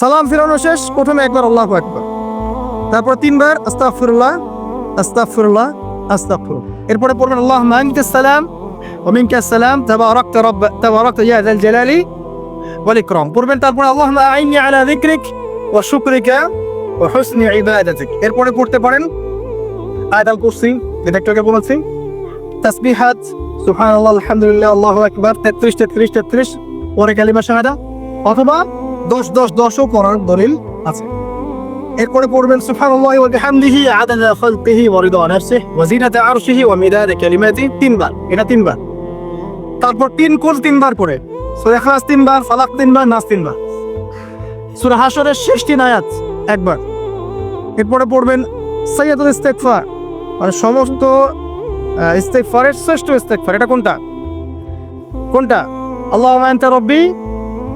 সালাম ফিরানো শেষ, প্রথমে একবার আল্লাহ একবার তারপর তিনবার আস্তাফুল্লাহ আস্তাফুল্লাহ আস্তাফুর এরপরে পড়বেন আল্লাহ মাহিনকে সালাম অমিনকে সালাম তাবারক রব তাবারক ইয়াদাল জালালি ওয়াল ইকরাম। পড়বেন, তারপর আল্লাহ আইন আলা যিকরিক ওয়া শুকরিকা ওয়া হোসনি ইবাদাতিক। এরপরে পড়তে পারেন, আয়াতুল কুরসি, যেটা একটু আগে বলেছি। তাসবিহাত, সুবহানাল্লাহ, আলহামদুলিল্লাহ, আল্লাহু আকবার 33 33 33 পরে কালিমা শাহাদা। অথবা দশ দশ, দশও করার দলিল আছে। এরপরে পড়বেন, সুবহানাল্লাহ ওয়া বিহামদিহি আদাদা খালকিহি ওয়া রিদা ওয়া জিনাতা আরশিহি ওয়া তিনবার। এটা তিনবার। তারপর তিন কুল তিনবার করে সূরা ইখলাস তিনবার, ফালাক তিনবার, নাস তিনবার। সূরা আয়াত, একবার। এরপরে পড়বেন, সাইয়্যিদুল ইস্তিগফার। মানে সমস্ত ইস্তেগফারের শ্রেষ্ঠ ইস্তেগফার। এটা কোনটা? কোনটা? আল্লাহুম্মা আনতা রব্বি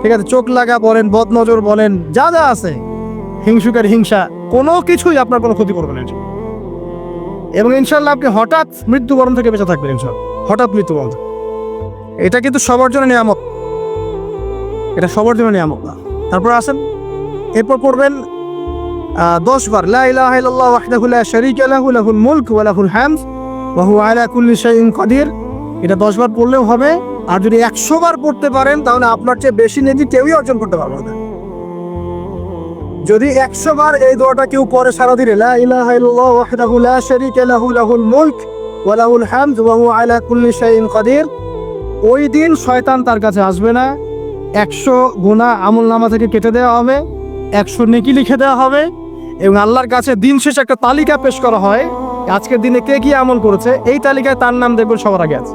ঠিক আছে, চোখ লাগা বলেন, বদনজর বলেন, যা যা আছে, হিংসুকের হিংসা, কোনো কিছুই আপনার কোনো ক্ষতি করবে না এবং ইনশাল্লাহ আপনি হঠাৎ মৃত্যুবরণ থেকে বেঁচে থাকবেন ইনশাল্লাহ হঠাৎ মৃত্যুবরণ এটা কিন্তু সবার জন্য নিয়ামক এটা সবার জন্য নিয়ামক না। তারপর আসেন, এরপর পড়বেন দশ বার মুলক ওয়া লাহুল হামদ, ওয়া হুয়া আলা কুল্লি শাইইন কাদির। এটা দশ বার পড়লেও হবে। আর যদি একশো বার পড়তে পারেন, তাহলে আপনার চেয়ে বেশি নেকি কেউই অর্জন করতে পারবে না। যদি একশো বার এই দোয়াটা কেউ পরে সারা দিনে, লা ইলাহা ইল্লাল্লাহ ওয়াহদাহু লা শারীকা লাহু, লাহুল মুলক ওয়া লাহুল হামদ ওয়া আলা কুল্লি শাইইন কাদির ওই দিন শয়তান তার কাছে আসবে না। একশো গুণা আমল নামা থেকে কেটে দেওয়া হবে, একশো নেকি লিখে দেওয়া হবে, এবং আল্লাহর কাছে দিন শেষে একটা তালিকা পেশ করা হয়, আজকের দিনে কে কি আমল করেছে, এই তালিকায় তার নাম দেখবেন সবার আগে আছে।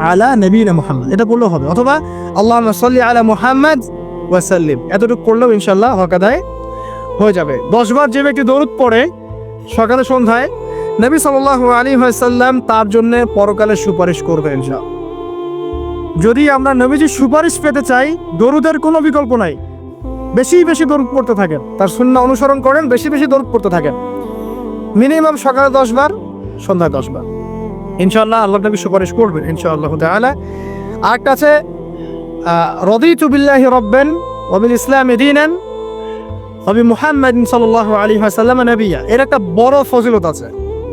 আলা নবীনা মোহাম্মদ। এটা বললেও হবে। অথবা আল্লাহ সাল্লি আলা মোহাম্মদ ওয়াসাল্লিম। এতটুকু করলেও ইনশাল্লাহ হকাদায় হয়ে যাবে। দশবার যে ব্যক্তি দরুদ পড়ে, সকালে সন্ধ্যায়, নবী সাল্লাল্লাহু আলী সাল্লাম তার জন্য পরকালে সুপারিশ করবে ইনশাল্লাহ যদি আমরা নবীজির সুপারিশ পেতে চাই, দরুদের কোনো বিকল্প নাই। বেশি বেশি দরুদ পড়তে থাকেন। তার শূন্য অনুসরণ করেন, বেশি বেশি দরুদ পড়তে থাকেন। মিনিমাম সকালে দশ বার, সন্ধ্যায় দশ বার। ইনশাল্লাহ আল্লাহ নবী সুপারিশ করবেন, ইনশাআল্লাহ তাআলা। আরেকটা আছে রদিতু বিল্লাহি রব্বেন ওবিল ইসলাম দিনান হবি মুহাম্মদ সাল্লাল্লাহু আলাইহি ওয়াসাল্লাম নবিয়া। এর একটা বড় ফজিলত আছে।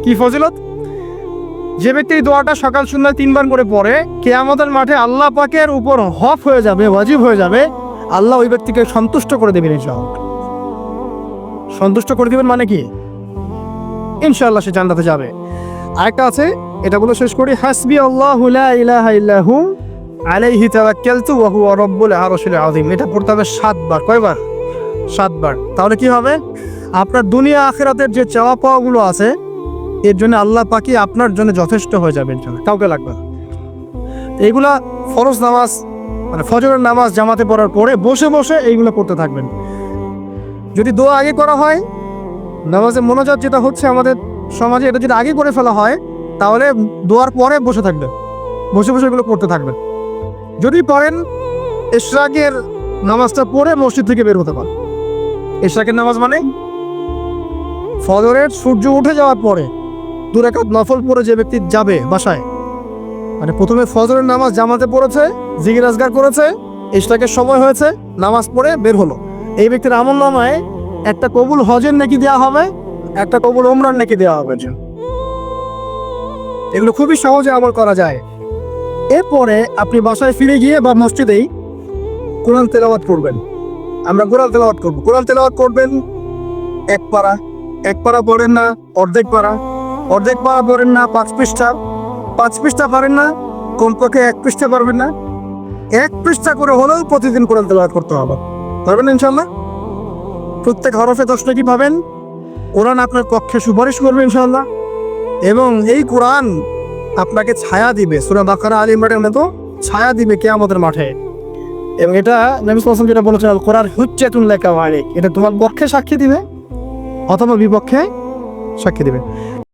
কি ফজিলত? যে ব্যক্তি দোয়াটা সকাল সন্ধ্যা তিনবার করে পড়ে, কেয়ামতের মাঠে আল্লাহ পাকের উপর হফ হয়ে যাবে, ওয়াজিব হয়ে যাবে, আল্লাহ ওই ব্যক্তিকে সন্তুষ্ট করে দেবেন ইনশাআল্লাহ। সন্তুষ্ট করে দিবেন মানে কি? ইনশাআল্লাহ সে জান্নাতে যাবে। আরেকটা আছে, এটা বলে শেষ করি, হাসবি আল্লাহু ইলাহা ইল্লাহু আলাইহি তাওয়াক্কালতু ওয়া হুয়া রাব্বুল আরশিল আযীম। এটা পড়তে হবে সাতবার, কয়বার? সাতবার। তাহলে কি হবে? আপনার দুনিয়া আখিরাতের যে চাওয়া পাওয়াগুলো আছে, এর জন্য আল্লাহ পাকি আপনার জন্য যথেষ্ট হয়ে যাবে ইনশাআল্লাহ। কাউকে লাগবে এইগুলা ফরজ নামাজ মানে ফজরের নামাজ জামাতে পড়ার পরে বসে বসে এইগুলো পড়তে থাকবেন। যদি দোয়া আগে করা হয়, নামাজে মনোজাত যেটা হচ্ছে আমাদের সমাজে এটা যদি আগে করে ফেলা হয়, তাহলে দোয়ার পরে বসে থাকবে। বসে বসে এগুলো পড়তে থাকবে। যদি পড়েন এশরাকের নামাজটা পড়ে মসজিদ থেকে বের হতে পারে এশরাকের নামাজ মানে? ফজরের সূর্য উঠে যাওয়ার পরে দু রেখাত নফল পরে যে ব্যক্তি যাবে বাসায় মানে প্রথমে ফজরের নামাজ জামাতে পড়েছে জিগির আজগার করেছে ইশরাকের সময় হয়েছে, নামাজ পড়ে বের হলো। এই ব্যক্তির আমল নামায় একটা কবুল হজের নাকি দেওয়া হবে? একটা কবুল ওমরান নাকি দেওয়া হবে এগুলো খুবই সহজে আমল করা যায়। এরপরে আপনি বাসায় ফিরে গিয়ে বা মসজিদেই কোরআন তেলাওয়াত করবেন। আমরা কোরআন তেলাওয়াত করব। কোরআন তেলাওয়াত করবেন এক পারা। এক পারা পড়েন না, অর্ধেক পারা। অর্ধেক পাড়া পড়েন না, পাঁচ পৃষ্ঠা। পাঁচ পৃষ্ঠা পারেন না, কমপক্ষে এক পৃষ্ঠা পারবেন না। এক পৃষ্ঠা করে হলেও প্রতিদিন কোরআন তেলাওয়াত করতে হবে। পারবেন ইনশাল্লাহ প্রত্যেক হরফে দশ নাকি পাবেন? কোরআন আপনার পক্ষে সুপারিশ করবে ইনশাল্লাহ এবং এই কোরআন আপনাকে ছায়া দিবে। সুরা বাকারা, আলী ইমরানের মতো ছায়া দিবে কে আমাদের মাঠে। এবং এটা নবী যেটা বলেছেন কোরআন হুচ্চেতুন লেখা এটা তোমার পক্ষে সাক্ষী দিবে অথবা বিপক্ষে সাক্ষী দিবে।